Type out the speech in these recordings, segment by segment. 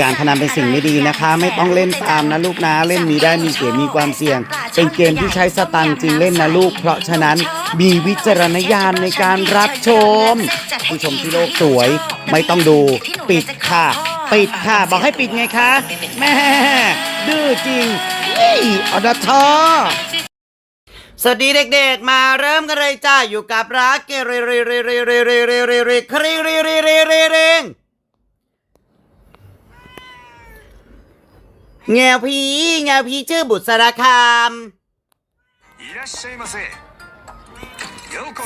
การพนันเป็นสิ่งไม่ดีนะคะ ไม่ต้องเล่นตามนะลูกนะเล่นมีได้มีเสียมีความเสี่ยง เป็นเกมที่ใช้สตังค์จริงเล่นนะลูก เพราะฉะนั้นมีวิจารณญาณในการรับชม ผู้ชมที่โลกสวย ไม่ต้องดูปิดค่ะ ปิดค่ะ บอกให้ปิดไงคะแม่ดื้อจริงนี่อดทอสวัสดีเด็กๆ มาเริ่มกันเลยจ้าอยู่กับรักเกเรเรเรเรเรเรเรเรเรครีเรเรเรเร เงาพีเงาพีชื่อบุตราคาม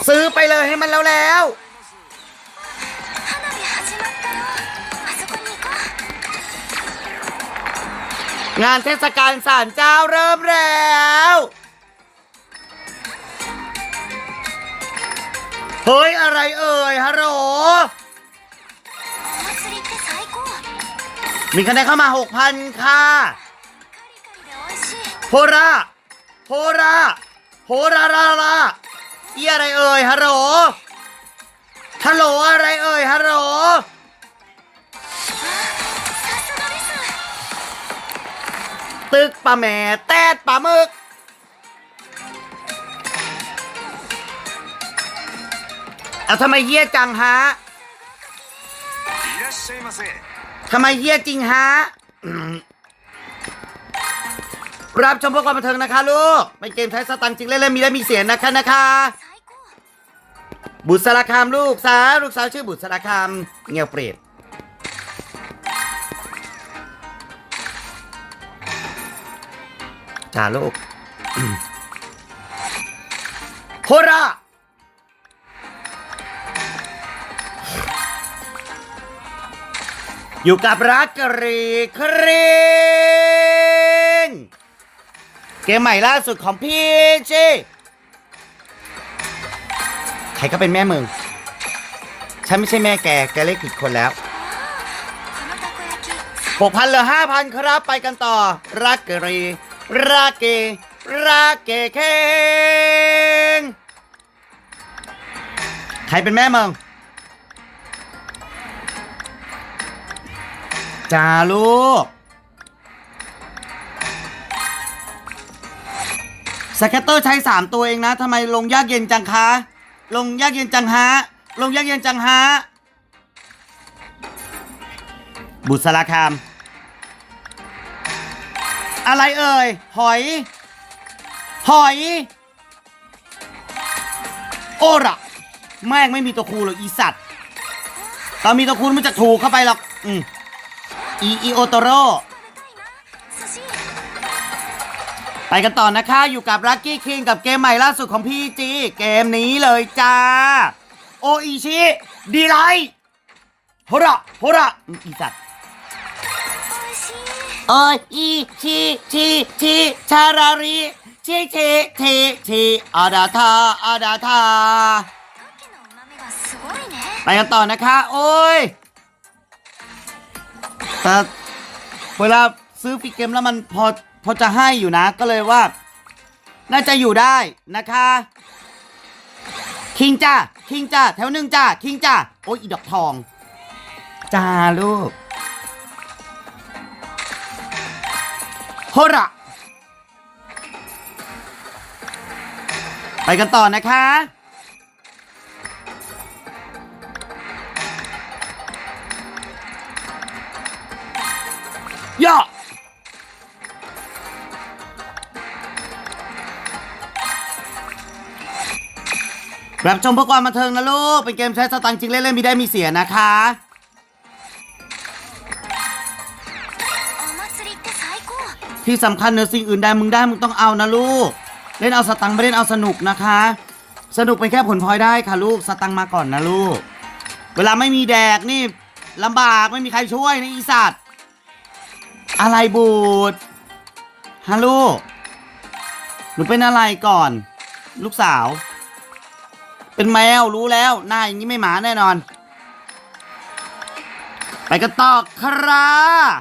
ซื้อไปเลยให้มันแล้วแล้ว งานเทศกาลศาลเจ้าเริ่มแล้วเฮ้ยอะไรเอ่ยฮัลโหล มีคะแนนเข้ามา 6,000 ค่ะ โฮราโฮราโฮราราราเอียอะไรเอ่ยฮัลโหลฮัลโหลอะไรเอ่ยฮัลโหลตึกปลาแม่แตดปลาหมึก เอาทำไมเยี่ยจังฮะ ทำไมเฮี้ยจริงฮะรับชมพื่อความบันเทิงนะคะลูกเป็นเกมใช้สตังค์จริงเล่นๆมีได้มีเสียงนะคะนะคะ บุษราคามลูกสาวลูกสาวชื่อบุษราคามเงียวเปรตจ้าลูกโฮรา อยู่กับรักกรีคริงเกมใหม่ล่าสุดของพี่ชีใครก็เป็นแม่มึง ฉันไม่ใช่แม่แก แกเล็กผิดคนแล้ว0 0 0ันเหลือห้าพัครับไปกันต่อ รักกรีรักเกรักเกเคงใครเป็นแม่มึง จ้าลูก สแกตเตอร์ใช้สามตัวเองนะทำไมลงยากเย็นจังคะ ลงยากเย็นจังฮะ ลงยากเย็นจังฮะ บุษราคาม อะไรเอ่ย หอย หอย โอระแม่งไม่มีตัวคูหรอกอีสัตว์ตอนมีตัวคูมันจะถูกเข้าไปหรอก อืม อีอิโอโตโรไปกันต่อนะคะ อยู่กับลักกี้คิงกับเกมใหม่ล่าสุดของพี่จี เกมนี้เลยจ้า โออิชิ ดีไรโฮระโฮระอีสัตโออิชิชิชิชารารีชิชิชิชิอาดาทาอาดาทาไปกันต่อนะคะ โอ้ย แต่เวลาซื้อฟรีเกมแล้วมันพอพอจะให้อยู่นะ ก็เลยว่า น่าจะอยู่ได้นะคะ คิงจ้าคิงจ้าแถวหนึ่งจ้าคิงจ้าโอ้ยอีดอกทองจ้าลูกโฮระไปกันต่อนะคะ ย่รับชมเพื่อความบันเทิงนะลูก เป็นเกมใช้สตังจริงเล่นๆมีได้มีเสียนะคะที่สำคัญเนื้อสิ่งอื่นใดมึงได้มึงต้องเอานะลูก เล่นเอาสตังไม่เล่นเอาสนุกนะคะ สนุกเป็นแค่ผลพลอยได้ค่ะลูกสตังมาก่อนนะลูก เวลาไม่มีแดกนี่ลำบากไม่มีใครช่วยนะอีสัตว์ อะไรบูดฮัลโหลหนูเป็นอะไรก่อน ลูกสาว เป็นแมวรู้แล้วหน้าอย่างนี้ไม่หมาแน่นอน ไปกันต่อครับ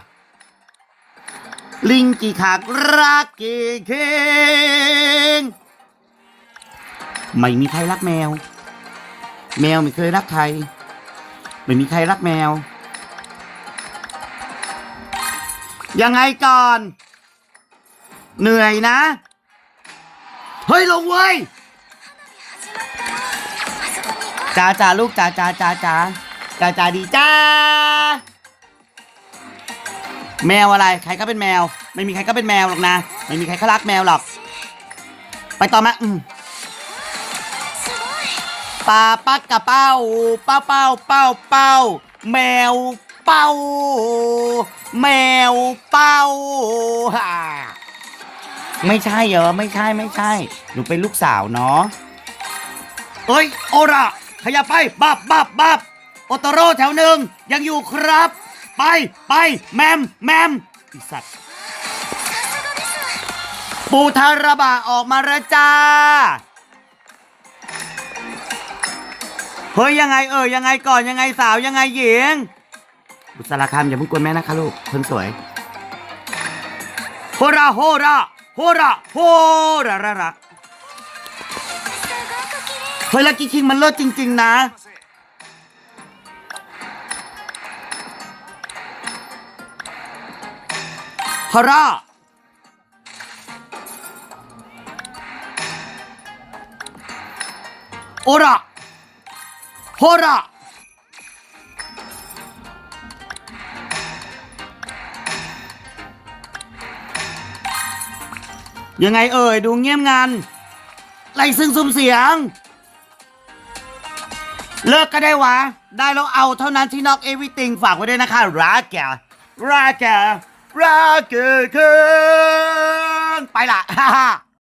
ลิงกี่ขากรักกี่เคงไม่มีใครรักแมว แมวไม่เคยรักใคร ไม่มีใครรักแมว ยังไงก่อน เหนื่อยนะ เฮ้ย ลงเว้ยจ้าจ้าลูกจ้าจ้าจ้าจ้าจ้าจ้าดีจ้า แมวอะไร ใครก็เป็นแมว ไม่มีใครก็เป็นแมวหรอกนะ ไม่มีใครก็รักแมวหรอก ไปต่อมาอืมปลาปักกระเป้าเป้าเป้าเป้าเป้าแมวเป้า แมวเป้าไม่ใช่เหรอไม่ใช่ไม่ใช่ หนูเป็นลูกสาวเนาะเอ้ยโอระขยับไปบับบับบับโอโตโร่แถวหนึ่งยังอยู่ครับ ไปไปแมมแมมอีสัตว์ปูทาระบะออกมาแล้วจ้าเฮ้ยยังไงเออยังไงก่อนยังไงสาวยังไงหญิง บุษราคามอย่าเพิ่งกวนแม่นะคะลูก คนสวย โฮราโฮราโฮราโฮราระระเฮ้ยลักกี้คิงมันเลิศจริง ๆ นะ ฮาร่าโอระโฮระ ยังไงเอ่ยดูเงียบงันไรซึ่งซุ่มเสียง เลิกก็ได้วะ ได้แล้วเอาเท่านั้นที่นอกเอวิติงฝากไว้ด้วยนะคะรักแกรักแกรักแกเกินไปละ